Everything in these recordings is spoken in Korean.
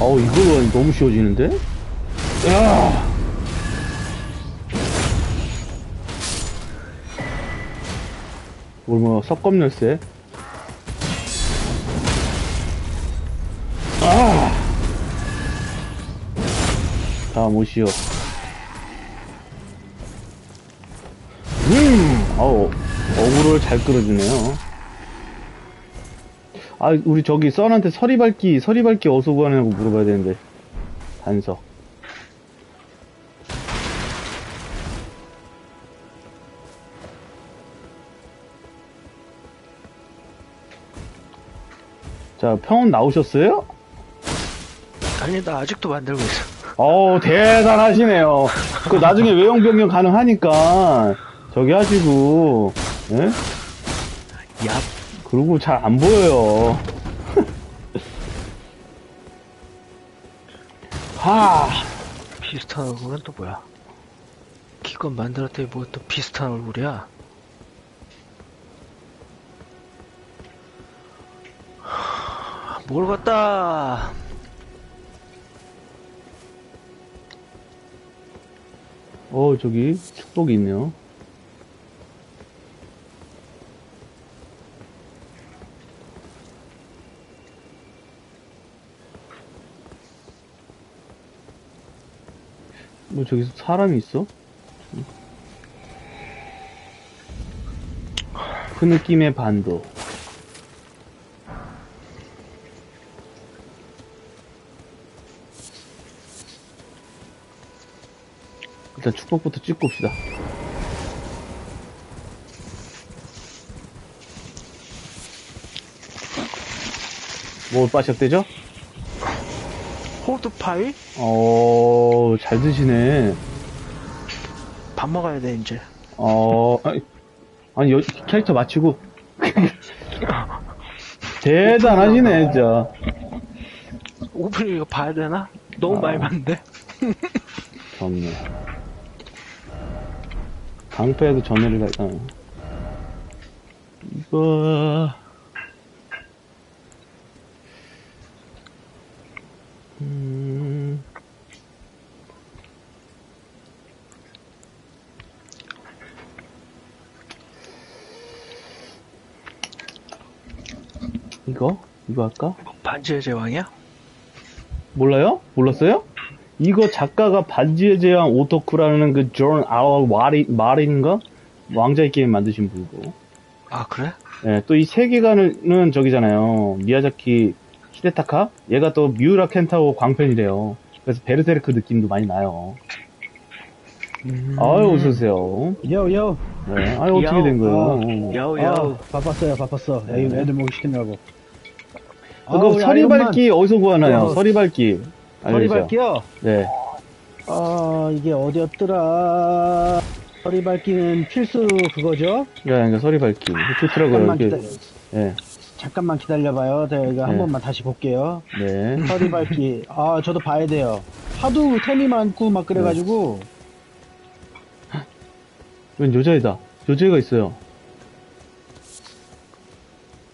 어우, 이거 너무 쉬워지는데? 야! 뭘 뭐, 섭검 열쇠? 아! 다 못이요. 음! 어우, 어그로를 잘 끌어주네요. 아, 우리 저기 썬한테 서리밟기, 서리밟기 어디서 구하냐고 물어봐야 되는데. 단서. 자, 평온 나오셨어요? 아니 나 아직도 만들고 있어. 어우, 대단하시네요. 그 나중에 외형 변경 가능하니까, 저기 하시고, 예? 야 그리고 잘 안 보여요. 하, 비슷한 얼굴은 또 뭐야? 기껏 만들었더니 뭐 또 비슷한 얼굴이야? 하, 뭘 갖다 어, 저기, 축복이 있네요. 뭐, 저기서 사람이 있어? 그 느낌의 반도. 일단 축복부터 찍고 옵시다. 뭘 빠셨대죠? 호두파이? 어, 잘 드시네. 밥 먹어야 돼 이제. 어, 아니, 아니, 여- 캐릭터 맞추고. 대단하시네, 진짜. 오프닝 이거 봐야 되나? 너무 아. 많이 봤는데. 좋네. 방패에도 전해를 갈, 어. 이거, 이거? 이거 할까? 뭐 반지의 제왕이야? 몰라요? 몰랐어요? 이거 작가가 반지의 제왕 오토쿠라는 그 존 아워 마리, 마린가? 왕자의 게임 만드신 분이고. 아 그래? 예, 또이 세계관은 저기잖아요. 미야자키 히데타카? 얘가 또 미우라 켄타오 광팬이래요. 그래서 베르세르크 느낌도 많이 나요. 아유, 어서오세요. 요요. 네, 아유, 어떻게 된 거예요? 야우야우. 아, 바빴어요, 바빴어. 네. 애들, 애들 먹이 시키느라고. 아, 그거 우리 서리밟기 어디서 구하나요? 어, 서리밟기. 알려주세요. 서리밟기요? 네. 아, 이게 어디였더라. 서리밟기는 필수 그거죠? 네, 그러니까 서리밟기. 좋더라고요. 잠깐만 이게. 기다려. 네. 잠깐만 기다려봐요. 제가 한 네. 번만 다시 볼게요. 네. 서리밟기. 아, 저도 봐야 돼요. 하도 템이 많고 막 그래가지고. 웬 여자애다. 여자애가 있어요.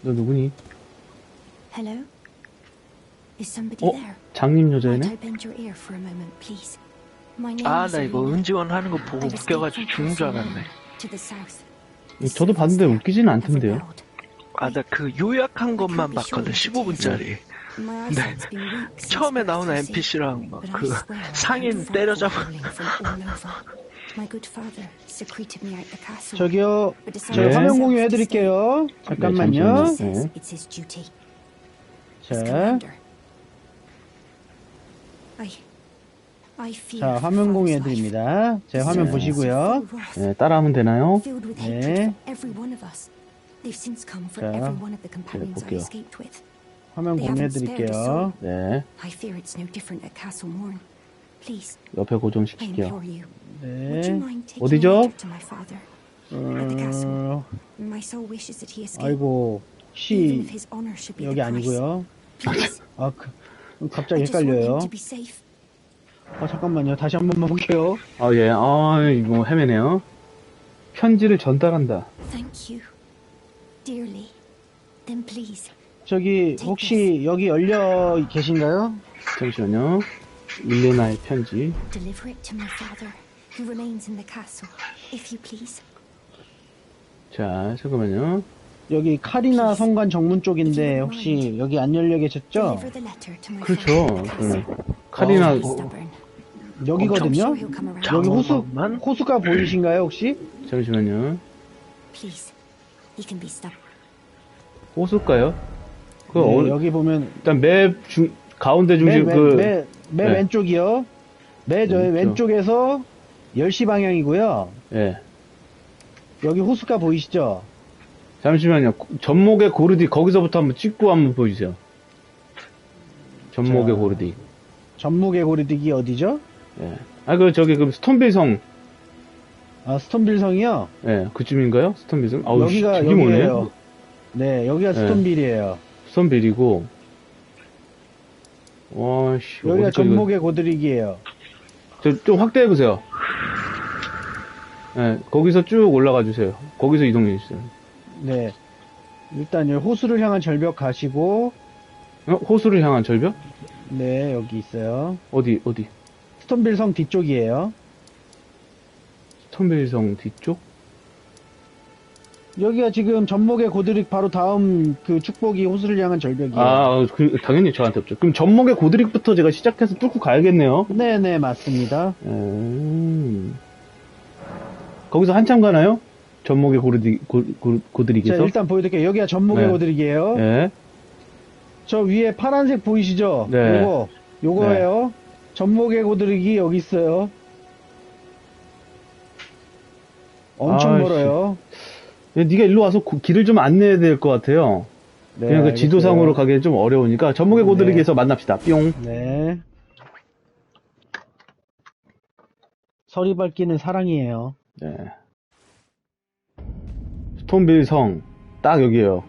너 누구니? Hello? Is somebody 어? there? 장님 여자애네? 아 나 이거. 은지원 하는 거 보고 웃겨가지고 죽는 줄 알았네. 음, 저도 봤는데 웃기지는 않던데요. 아 나 그 요약한 것만 봤거든 15분짜리. My 네. 처음에 나오는. NPC랑 막 그 상인 때려잡아. Falling from all over. My good father secreted me out the castle. 저기요. but 저 decided 네. 화면 공유 to 해드릴게요. 잠깐만요. 네. 자, commander. I, I fear 자, 화면 father's 공유 life. 해드립니다. 제 화면 네. 보시고요. 네, 따라하면 되나요? 네. 자, 볼게요. 화면 They 공유 haven't spared a 해드릴게요. soul. 네. 옆에 고정시킬게요. 네. 어디죠? 어, My soul wishes that he escape. 아이고, even if 시, his honor should be 여기. 아니고요. 아, 그, 갑자기 헷갈려요. to be safe. 아, 잠깐만요. 다시 한 번만 볼게요. 아, 예. 아, 이거 헤매네요. 편지를 전달한다. 저기 혹시 여기 열려 계신가요? 잠시만요. 일레나의 편지. Who remains in the castle, if you please. 자, 잠깐만요. 여기 카리나 성관 정문 쪽인데 혹시 여기 안 열려 계셨죠? Deliver the letter to my 그렇죠. 그 카리나 He's stubborn. 여기거든요. I'm sure he'll come around. 여기 호수? 호수가 보이신가요 혹시? 잠시만요. Please, he can be stubborn. 호수일까요? 그 네, 어, 여기 보면 일단 맵 중, 가운데 맨, 중심 맨, 그 맨, 맨 네. 왼쪽이요. 맨 저, 왼쪽. 왼쪽에서 10시 방향이고요. 예. 여기 호수가 보이시죠? 잠시만요. 전목의 고르디 거기서부터 한번 찍고 한번 보여주세요. 전목의 자. 고르디. 전무개 고리디기 어디죠? 예. 아, 그, 저기, 그, 스톤빌 성. 아 스톤빌 성이요. 예, 그쯤인가요? 스톤빌 성? 아우, 여기가 머네. 여기예요. 네, 여기가 네. 스톤빌이에요. 스톤빌이고. 와, 씨. 여기가 전목의 고드리기예요. 가- 저, 좀 확대해 보세요. 예, 거기서 쭉 올라가 주세요. 거기서 이동해 주세요. 네. 일단 여기 호수를 향한 절벽 가시고 어? 호수를 향한 절벽? 네, 여기 있어요. 어디, 어디? 스톤빌 성 뒤쪽이에요. 스톤빌 성 뒤쪽? 여기가 지금 전목의 고드릭 바로 다음 그 축복이 호수를 향한 절벽이에요. 아, 그, 당연히 저한테 없죠. 그럼 전목의 고드릭부터 제가 시작해서 뚫고 가야겠네요. 네, 네, 맞습니다. 음. 거기서 한참 가나요? 전목의 고르디, 고, 고, 자, 고드릭에서? 일단 보여드릴게요. 여기가 전목의 네. 고드릭이에요. 예. 저 위에 파란색 보이시죠? 네. 요거, 요거예요. 전목의 고드릭이 여기 있어요. 엄청 아이씨. 멀어요. 야, 네가 일로 와서 고- 길을 좀 안내해야 될 것 같아요. 네, 그냥 그. 지도상으로 가기엔 좀 어려우니까 전목의 네. 고드릭에서 만납시다. 뿅. 네. 서리 밝기는 사랑이에요. 네. 스톤빌 성. 딱 여기에요.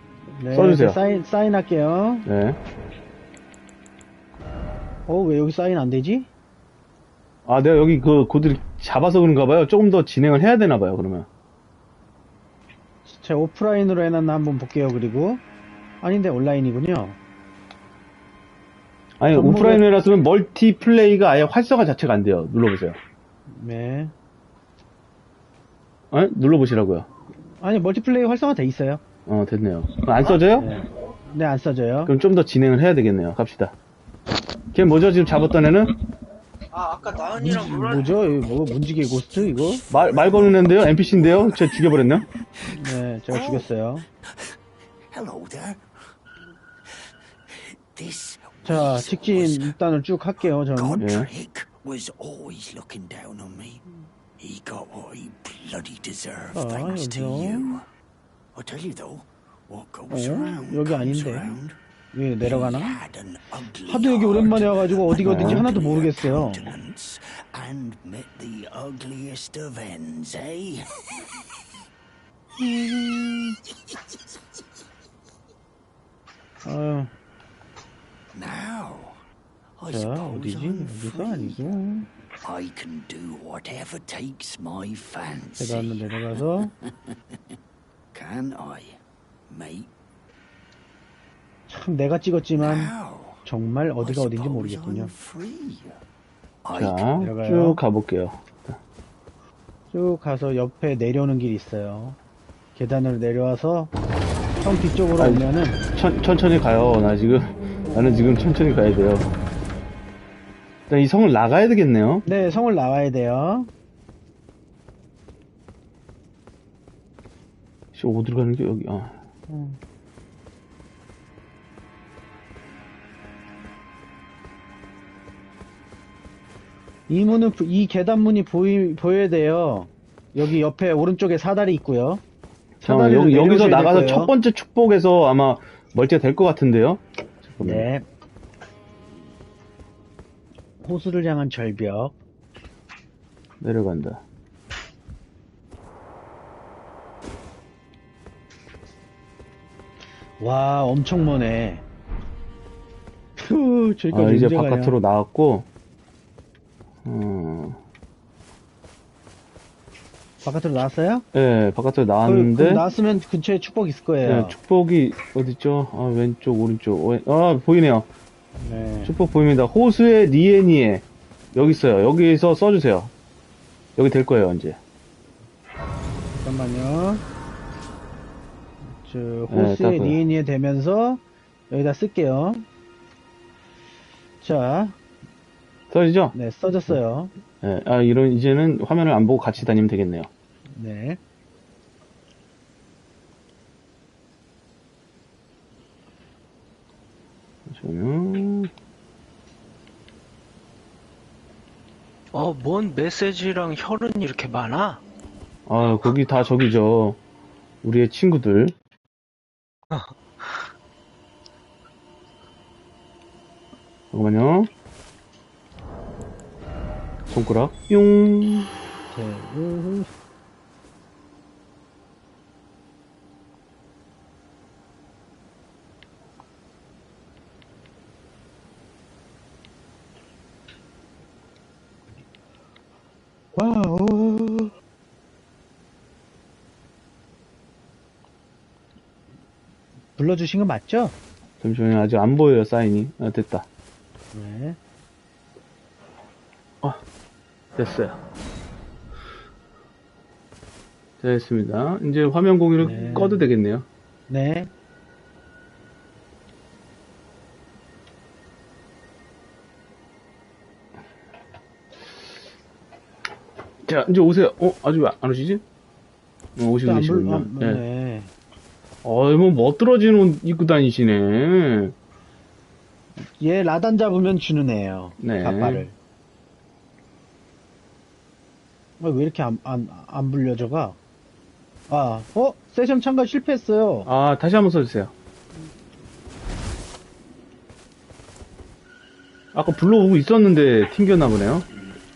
네, 써주세요. 사인, 사인할게요. 네. 어, 왜 여기 사인 안 되지? 아, 내가 여기 그 고드릭 잡아서 그런가 봐요. 조금 더 진행을 해야 되나 봐요, 그러면. 제가 오프라인으로 해놨나 한번 볼게요, 그리고. 아닌데, 온라인이군요. 아니, 오프라인을 해놨으면 멀티플레이가 아예 활성화 자체가 안 돼요. 눌러보세요. 네. 어? 눌러보시라고요. 아니, 멀티플레이 활성화 돼 있어요. 어, 됐네요. 안 써져요? 네. 네, 안 써져요. 그럼 좀 더 진행을 해야 되겠네요. 갑시다. 걔 뭐죠? 지금 잡았던 애는? 아, 아까 나은이랑 놀아. 뭐죠? 이거 뭐, 문지기 고스트, 이거? 말, 말 거는 애인데요? NPC인데요? 제가 죽여버렸네요? 네, 제가 죽였어요. Hello there. This 자, 직진 일단을 쭉 할게요, 저는. Godric was always looking down on me. He got what he bloody deserved Oh, thanks to you. I tell you though, what goes 어? around 여기 아닌데. 왜 내려가나? 하도 여기 오랜만에 와가지고 어디가 어딘지 하나도 모르겠어요. And met the ugliest of ends, eh? 아유, Now, I 자, suppose? I'm free. I can do whatever takes my 제가 fancy. 한번 내려가서. Can I, mate? 참, 내가 찍었지만, Now, 정말 어디가 어딘지 모르겠군요. I'm free. I 자, 내려가요. 쭉 가볼게요. 쭉 가서 옆에 내려오는 길이 있어요. 계단으로 내려와서 성 뒤쪽으로 아니, 오면은 천, 천천히 가요. 나 지금, 나는 지금 천천히 가야 돼요. 일단 이 성을 나가야 되겠네요. 네 성을 나와야 돼요. 씨, 어디로 가는 게 여기, 아. 이 문은 이 계단 문이 보이 보여야 돼요. 여기 옆에 오른쪽에 사다리 있고요. 잠깐만, 여기, 될 나가서. 첫 번째 축복에서 아마 멀티가 될 것 같은데요? 잠깐만요. 네. 호수를 향한 절벽. 내려간다. 와 엄청 머네. 후, 저기까지 아, 이제. 바깥으로 나왔고, 어, 바깥으로 나왔어요? 예, 바깥으로 나왔는데 나왔으면 근처에 축복 있을 거예요. 예, 축복이 어딨죠? 아, 왼쪽, 오른쪽. 어, 아, 보이네요. 네. 축복 보입니다. 호수의 리에니에 여기 있어요. 여기서 써주세요. 여기 될 거예요, 이제. 잠깐만요. 저 네, 딱 그래요. 니에니에 대면서 여기다 쓸게요. 자, 써지죠? 네, 써졌어요. 예, 아, 이런, 이제는 화면을 안 보고 같이 다니면 되겠네요. 네. 저는, 어, 뭔 메시지랑 혈은 이렇게 많아? 아, 거기 다 저기죠. 우리의 친구들. 잠깐만요. 손가락, 용. 네. 우후. 와우. 불러주신 거 맞죠? 잠시만요. 아직 안 보여요, 사인이. 아, 됐다. 네. 됐어요. 됐습니다. 이제 화면 공유를 네. 꺼도 되겠네요. 네. 자, 이제 오세요. 어, 아직 왜안 오시지? 어, 오시고 계시군요. 아, 네. 네. 어, 뭐, 멋들어진 옷 입고 다니시네. 얘 라단 잡으면 주는 애예요. 네. 아, 왜 이렇게 안, 안, 안 불려져가? 아, 어? 세션 참가 실패했어요. 아, 다시 한번 써주세요. 아까 불러오고 있었는데 튕겼나 보네요.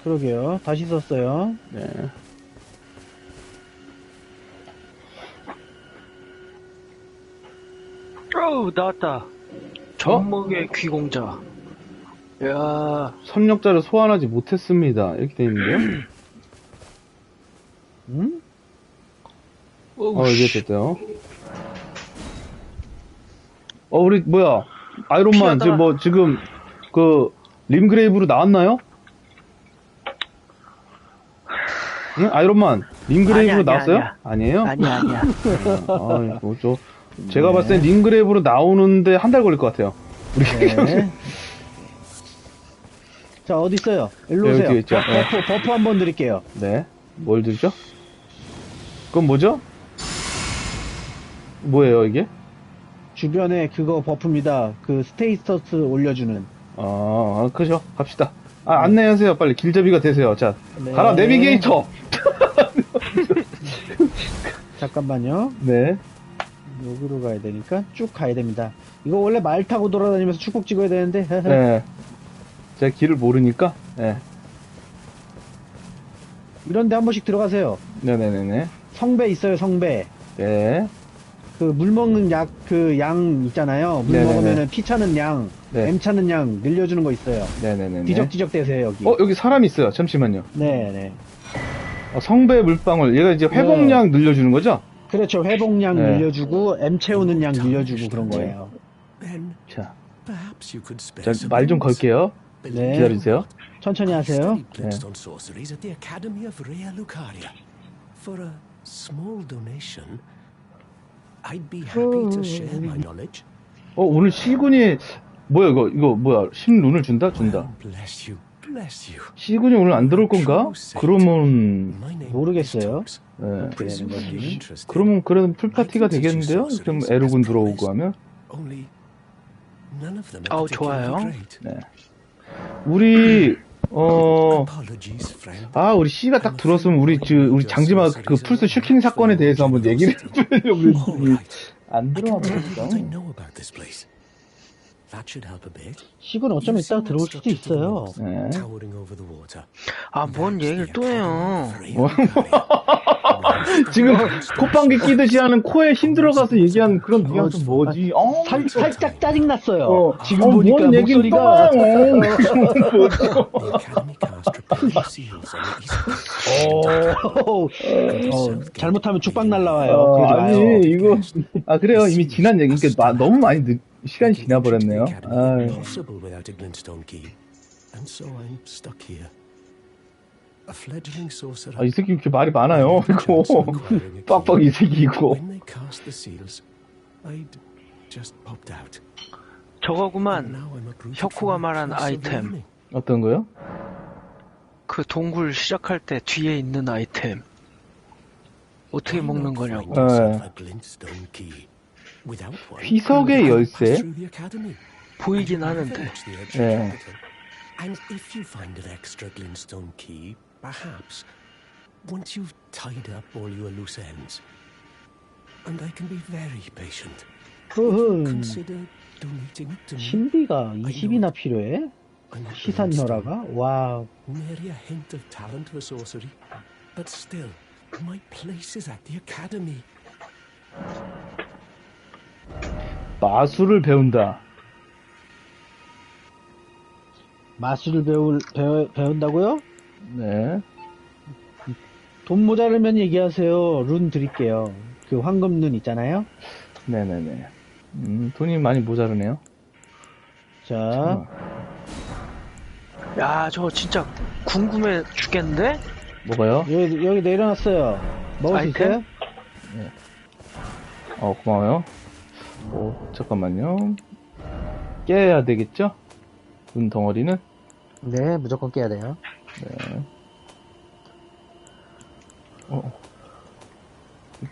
그러게요. 다시 썼어요. 네. 어우, 나왔다. 전목의 귀공자. 야 선력자를 소환하지 못했습니다. 이렇게 돼 있는데요. 응? 어, 씨. 됐대요. 어, 우리, 뭐야. 아이론만, 피하다가- 지금 뭐, 지금, 그, 림그레이브로 나왔나요? 응? 아이론만, 림그레이브로 아니야, 나왔어요? 아니야. 아니에요? 아니야, 아니야. 아, 뭐, 저, 제가 봤을 때 림그레이브로 나오는데 한 달 걸릴 것 같아요. 우리. 네. 자, 어디 있어요? 일로 여기 오세요. 있죠. 네. 버프, 버프 한 번 드릴게요. 네. 뭘 드죠? 그건 뭐죠? 뭐예요, 이게? 주변에 그거 버프입니다. 그 스테이터스 올려주는. 아, 그죠. 갑시다. 아, 안내하세요. 빨리 길잡이가 되세요. 자, 네. 가라, 내비게이터! 잠깐만요. 네. 여기로 가야 되니까 쭉 가야 됩니다. 이거 원래 말 타고 돌아다니면서 축복 찍어야 되는데. 네. 제가 길을 모르니까, 네. 이런데 한 번씩 들어가세요. 네네네네. 성배 있어요, 성배. 네. 그 물 먹는 약, 그 양 있잖아요. 물 네네네. 먹으면은 피 차는 양, 네. M 차는 양 늘려주는 거 있어요. 네네네네. 뒤적뒤적 대세요, 여기. 어, 여기 사람 있어요. 잠시만요. 네네. 어, 성배 물방울. 얘가 이제 회복량 늘려주는 거죠? 그렇죠. 회복량 네. 늘려주고, M 채우는 양 늘려주고 그런 거예요. 자, 말 좀. 걸게요. 네. 기다려주세요. 천천히 하세요. knowledge. 어, 오늘 시군이, 뭐야, 이거, 이거, 뭐야, 신룬을 준다? 준다. 시군이 오늘 안 들어올 건가? 그러면, 모르겠어요. 네. Interesting. 그러면, 그래도 풀파티가 되겠는데요? 좀 에르군 들어오고 하면? Particularly 좋아요. 네. 우리, 어. 아, 우리 C가 딱 들었으면 우리, 저, 우리 장지마 그 풀스 슈킹 사건에 대해서 한번 얘기를 해보려고. 안 들어와 버렸어. 식은 어쩌면 이따가 들어올 수도 있어요. 네. 아, 뭔 얘기를 또 해요. Lucaria. 지금 콧방귀 끼듯이 하는 코에 힘들어가서 얘기한 그런 뉘앙스 뭐지? 어, 살, 살짝 짜증났어요. 어, 지금 어, 보니까 뭔 얘기를 목소리가. the east coast. 어, 어, 잘못하면 죽방 날라와요. 어, 아니. 이거, 아, 그래요. 이미 지난 얘기, 그러니까 마- 너무 많이 늦, 시간이 지나버렸네요. Sorcerer. 아, 이 새끼 이렇게 말이 많아요. 이거. 빡빡 이 새끼고. 저거구만. 혁호가 말한 아이템. 어떤 거요? 그 동굴 시작할 때 뒤에 있는 아이템. 어떻게 먹는 거냐고. find 어. can't 열쇠? 보이긴 하는데. 예. capital. And if you find an extra glintstone key, perhaps, once you've tied up all your loose ends, and I can be very patient, consider donating it to me. 신비가 20이나 필요해? 시산혈화가? 와우. Nary a hint of talent for sorcery, but still, my place is at the academy. 마술을 배운다. 마술을 배울, 배워, 배운다고요? 네. 돈 모자르면 얘기하세요. 룬 드릴게요. 그 황금 룬 있잖아요. 네네네. 음, 돈이 많이 모자르네요. 자, 야, 저거 진짜 궁금해 죽겠는데? 뭐가요? 여기, 여기 내려놨어요. 먹을 수 아이템? 있어요? 어, 고마워요. 오, 잠깐만요. 깨야 되겠죠? 눈 덩어리는? 네, 무조건 깨야 돼요.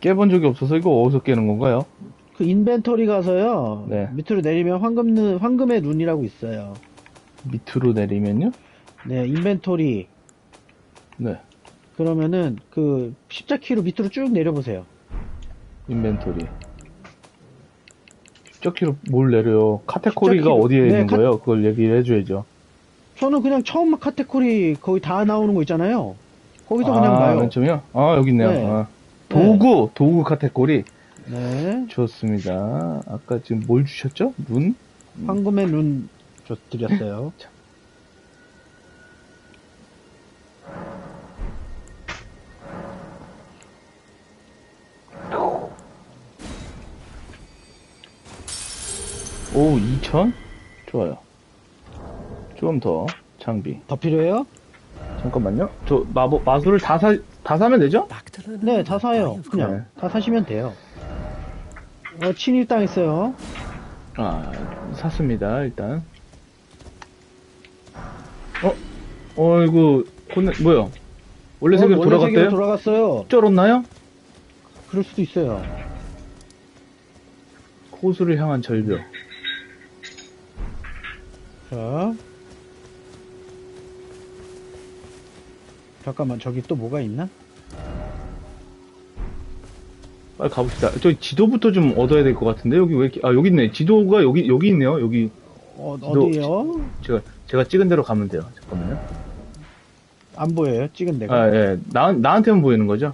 깨본 적이 없어서 이거 어디서 깨는 건가요? 그 인벤토리 가서요. 네. 밑으로 내리면 황금 룬, 황금의 룬이라고 있어요. 밑으로 내리면요? 네, 인벤토리. 네. 그러면은 그 십자키로 밑으로 쭉 내려보세요. 인벤토리. 십자키로 뭘 내려요? 카테고리가 십자키로- 어디에 네, 있는 카- 거예요? 그걸 얘기를 해줘야죠. 저는 그냥 처음 카테고리 거의 다 나오는 거 있잖아요. 거기서 그냥 아, 봐요. 맨 처음이요? 아, 여기 있네요. 네. 아. 도구, 도구 카테고리. 네. 좋습니다. 아까 지금 뭘 주셨죠? 눈? 황금의 룬 줘- 드렸어요. 오, 2000? 좋아요. 좀 더, 장비. 더 필요해요? 잠깐만요. 저 마법, 마술을 다 사, 다 사면 되죠? 네, 다 사요. 그냥 네. 다 사시면 돼요. 어, 침입당했어요. 아, 샀습니다, 일단. 어? 어, 이거, 콘네, 뭐야? 원래 어, 세계로 원래 세계로 돌아갔대요? 돌아갔어요. 쩔었나요? 그럴 수도 있어요. 호수를 향한 절벽. 자. 잠깐만, 저기 또 뭐가 있나? 빨리 가봅시다. 저기 지도부터 좀 얻어야 될 것 같은데, 여기 왜 이렇게, 아, 여기 있네. 지도가 여기, 여기 있네요. 여기, 어, 어디에요? 제가, 제가 찍은 대로 가면 돼요. 잠깐만요. 안 보여요, 찍은 데가. 아, 예. 나, 나한테만 보이는 거죠?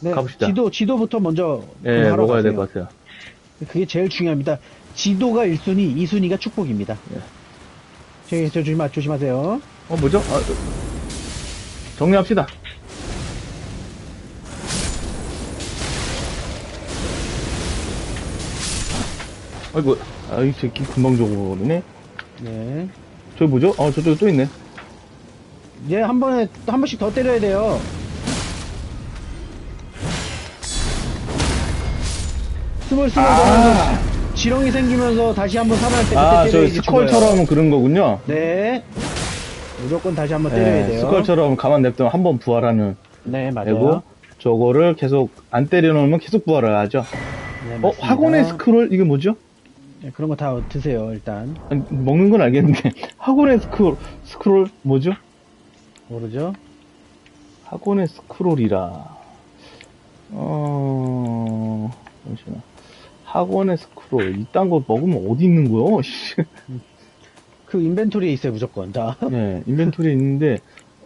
네, 가봅시다. 지도, 지도부터 먼저 예, 먹어야 될. 것 같아요. 그게 제일 중요합니다. 지도가 1순위, 2순위가 축복입니다. 예. 저, 저 조심하, 조심하세요. 어, 뭐죠? 아, 정리합시다. 아이고, 아, 이 새끼 금방 죽어버리네. 네. 저기 뭐죠? 어, 저쪽에 또 있네. 얘 한 번에, 한 번씩 더 때려야 돼요. 스물스물 아, 지렁이 생기면서 다시 한번 살아날 때 그때 아, 저 때려야지. 스컬처럼 그런 거군요. 네. 무조건 다시 한번 때려야 예, 돼요. 스컬처럼 가만 냅두면 한 번 부활하는 네, 맞아요. 애고, 저거를 계속 안 때려놓으면 계속 부활을 하죠. 네, 어, 맞습니다. 학원의 스크롤, 이게 뭐죠? 네, 그런 거 다 드세요, 일단. 아니, 먹는 건 알겠는데, 학원의 스크롤, 스크롤, 뭐죠? 모르죠? 학원의 스크롤이라. 어, 잠시만. 학원의 스크롤. 이딴 거 먹으면 어디 있는 거요? 씨. 그 인벤토리에 있어요, 무조건. 다. 네, 인벤토리에 있는데,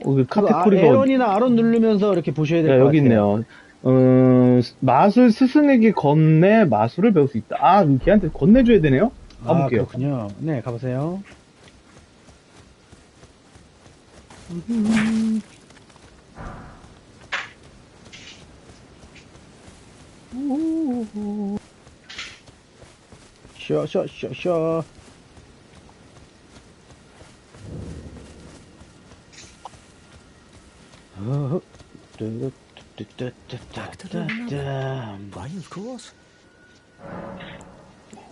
어, 그그 아, 카테고리가 에런이나 아론 누르면서 이렇게 보셔야 될것 야, 같아요. 여기 있네요. 어, 마술 스승에게 건네 마술을 배울 수 있다. 아, 걔한테 건네줘야 되네요? 아, 가볼게요. 그렇군요. 네, 가보세요. Why, of course.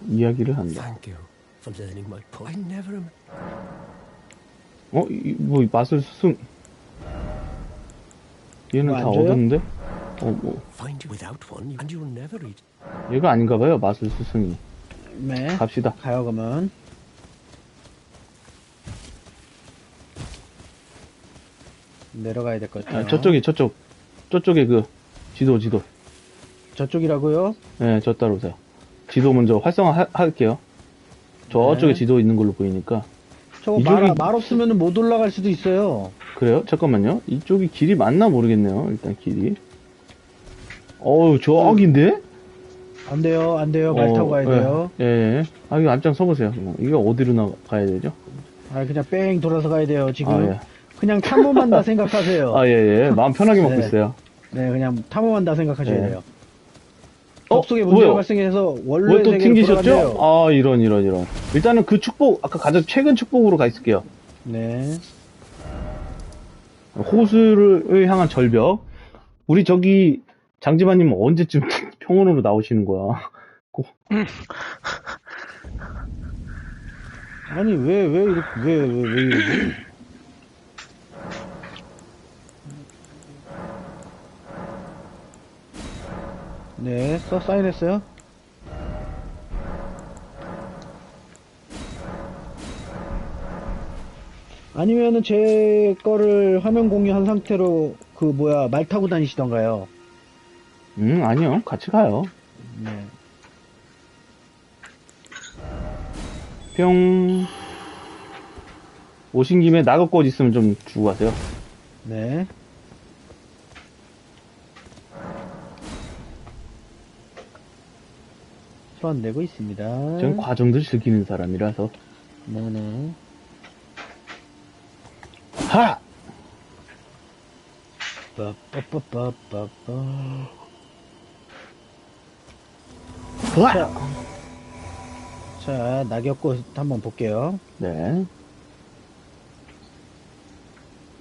이야기를 한다. Thank you for learning my point. I never am. 어, 이, 뭐, 마술 스승. 얘는 다? 얻었는데? 어, 뭐, Find you without one, and you'll never eat. 얘가 아닌가 봐요, 마술 스승이. 네. 갑시다. 가요, 그러면. 내려가야 될 것 같아요. 아, 저쪽에, 저쪽. 저쪽에 그, 지도, 지도. 저쪽이라고요? 네, 저 따라오세요. 지도 먼저 활성화 하- 할게요. 저쪽에 네. 지도 있는 걸로 보이니까. 저거 이쪽이- 말, 말 없으면 못 올라갈 수도 있어요. 그래요? 잠깐만요. 이쪽이 길이 맞나 모르겠네요. 일단 길이. 어우, 저기인데? 안 돼요, 안 돼요. 말 타고 가야 예, 돼요. 예, 예. 아, 이거 앞장 서보세요. 뭐, 이거 어디로 나가야 되죠? 아, 그냥 뺑 돌아서 가야 돼요, 지금. 아, 예. 그냥 탐험한다 생각하세요. 아, 예, 예. 마음 편하게 먹고 네. 있어요. 네, 그냥 탐험한다 생각하셔야 네. 돼요. 어, 접속에 문제가 뭐요? 발생해서 원래 왜또 세계로 튕기셨죠? 아, 이런, 이런, 이런. 일단은 그 축복, 아까 가장 최근 축복으로 가 있을게요. 네. 호수를 향한 절벽. 우리 저기, 장지마님 언제쯤 평원으로 나오시는 거야? 아니, 왜, 왜 이렇게, 왜, 왜, 왜 이러지? 네, 써, 사인했어요? 아니면은 제 거를 화면 공유한 상태로 그 뭐야 말 타고 다니시던가요? 음, 아니요. 같이 가요. 네. 뿅. 오신 김에 낙엽꽃 있으면 좀 주고 가세요. 네. 소환 내고 있습니다. 저는 과정들 즐기는 사람이라서. 네네. 하! 빠빠빠빠빠 빠. 와! 자, 자, 낙엽꽃 한번 볼게요. 네.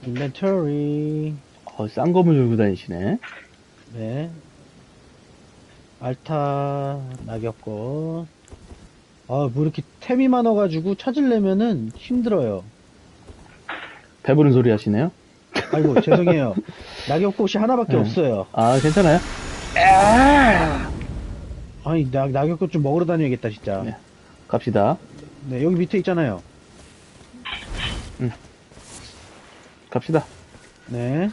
인벤토리. 어, 싼 거물 들고 다니시네. 네. 알타, 낙엽꽃. 아, 뭐 이렇게 템이 많아가지고 찾으려면은 힘들어요. 배부른 소리 하시네요. 아이고, 죄송해요. 낙엽꽃이 하나밖에 네. 없어요. 아, 괜찮아요? 아 니, 낙, 낙엽꽃 좀 먹으러 다녀야겠다, 진짜. 네. 갑시다. 네, 여기 밑에 있잖아요. 갑시다. 네.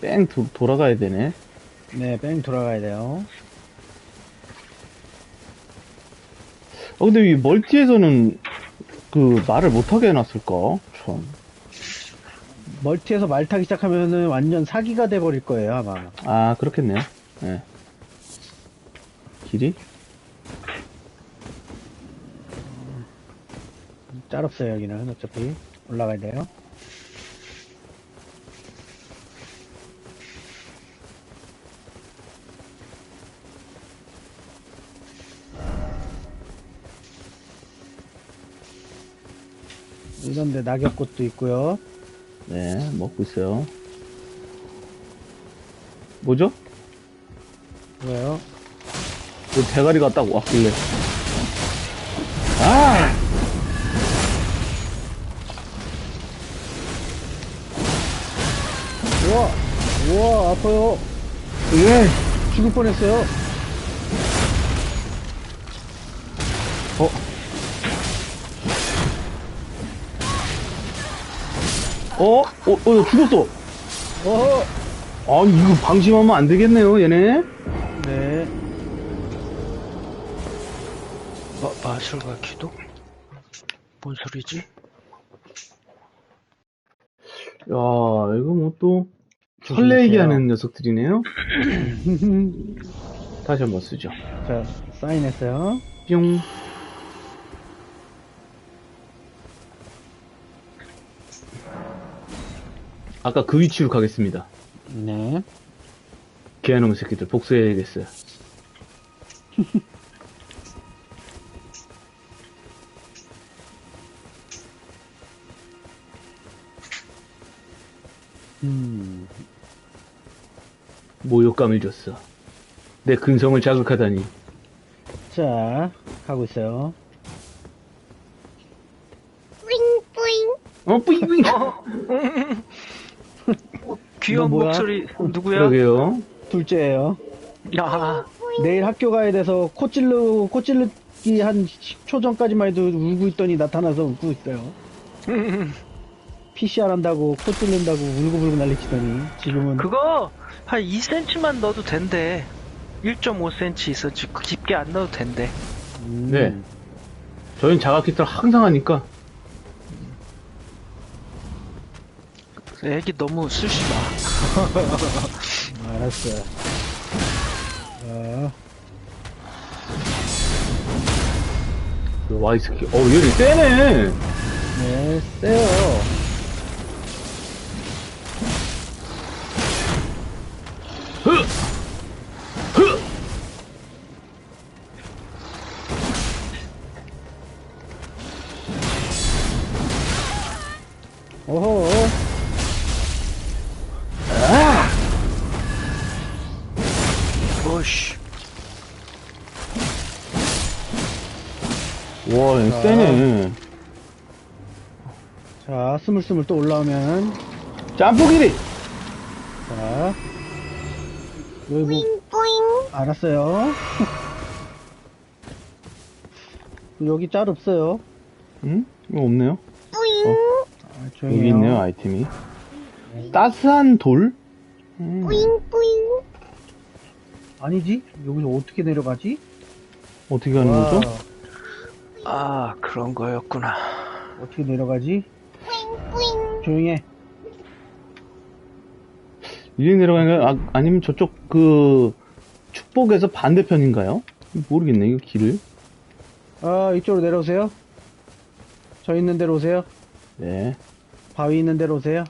뺑 도- 돌아가야 되네. 네, 뺑 돌아가야 돼요. 어, 근데 이 멀티에서는 그 말을 못하게 해놨을까? 참. 멀티에서 말 타기 시작하면은 완전 사기가 돼버릴 거예요, 아마. 아, 그렇겠네요. 네. 길이? 짤 없어요, 여기는. 어차피. 올라가야 돼요. 이런데 낙엽꽃도 있고요. 네, 먹고 있어요. 뭐죠? 뭐예요? 그 대가리가 딱 왔길래. 아! 우와! 우와, 아파요. 예! 죽을 뻔했어요. 어? 어? 어, 어, 죽었어! 어허! 아니, 이거 방심하면 안 되겠네요, 얘네? 네. 마, 마술과 기도? 뭔 소리지? 이거 뭐 또 설레게 하는 녀석들이네요. 다시 한번 쓰죠. 자, 사인했어요. 뿅. 아까 그 위치로 가겠습니다. 네. 개놈의 새끼들 복수해야겠어요. 음, 모욕감을 줬어. 내 근성을 자극하다니. 자, 가고 있어요. 어, 뿌잉뿌잉. 귀여운 뭐야? 목소리 누구야? 그러게요. 둘째예요. 야, 내일 학교 가야 돼서 코 찔르, 코 찔르기 한 10초 전까지만 해도 울고 있더니 나타나서 울고 있어요. PCR 한다고 코 찔른다고 울고불고 난리치더니 지금은 그거 한 2cm만 넣어도 된대. 1.5cm 있었지. 깊게 안 넣어도 된대. 음, 네. 저희는 자가키트를 항상 하니까. 애기 너무 쑤시 마. 알았어요. 자, 그 와이스키. 어, 얘를 세네. 네, 세요. 세네. 자, 스물스물 또 올라오면, 짬뽕 길이! 자, 여기 뭐, 알았어요. 여기 짤 없어요. 응? 이거 없네요. 아, 조용히 여기 해요. 있네요, 아이템이. 따스한 돌? 음, 아니지? 여기서 어떻게 내려가지? 어떻게 가는 거죠? 아, 그런 거였구나. 어떻게 내려가지? 조용히 해. 이리 내려가는 거, 아, 아니면 저쪽 그, 축복에서 반대편인가요? 모르겠네, 이거 길을. 아, 이쪽으로 내려오세요. 저 있는 데로 오세요. 네. 바위 있는 데로 오세요.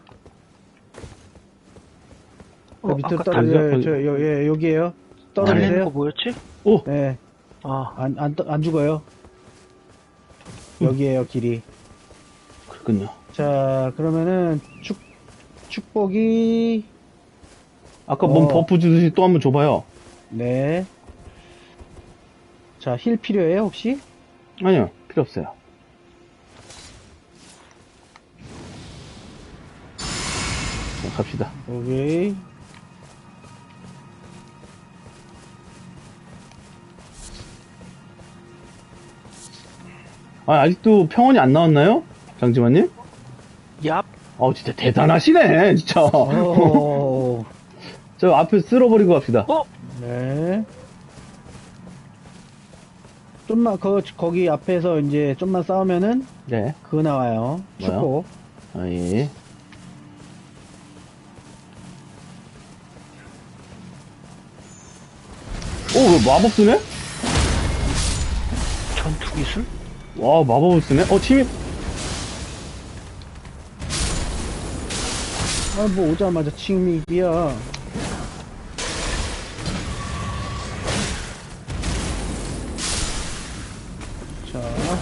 그 어, 밑으로 아까 떨어져, 달려? 저, 여, 예, 여기에요. 달리는 거 떨어지세요. 뭐였지? 오! 네, 아, 안, 안, 떠- 안 죽어요. 여기에요, 길이. 그렇군요. 자, 그러면은, 축, 축복이, 아까 뭔 어. 버프 주듯이 또 한번 줘봐요. 네. 자, 힐 필요해요, 혹시? 아니요, 필요 없어요. 자, 갑시다. 오케이. 아, 아직도 평원이 안 나왔나요? 장지만님? 얍. 어, 진짜 대단하시네, 진짜. 오, 저 앞에 쓸어버리고 갑시다. 어? 네. 좀만, 거, 거기 앞에서 이제 좀만 싸우면은, 네. 그거 나와요. 뭐요? 축복. 아, 예. 오, 왜 마법 쓰네? 전투 기술? 와, 마법을 쓰네? 어, 침입. 아, 뭐 오자마자 침입이야.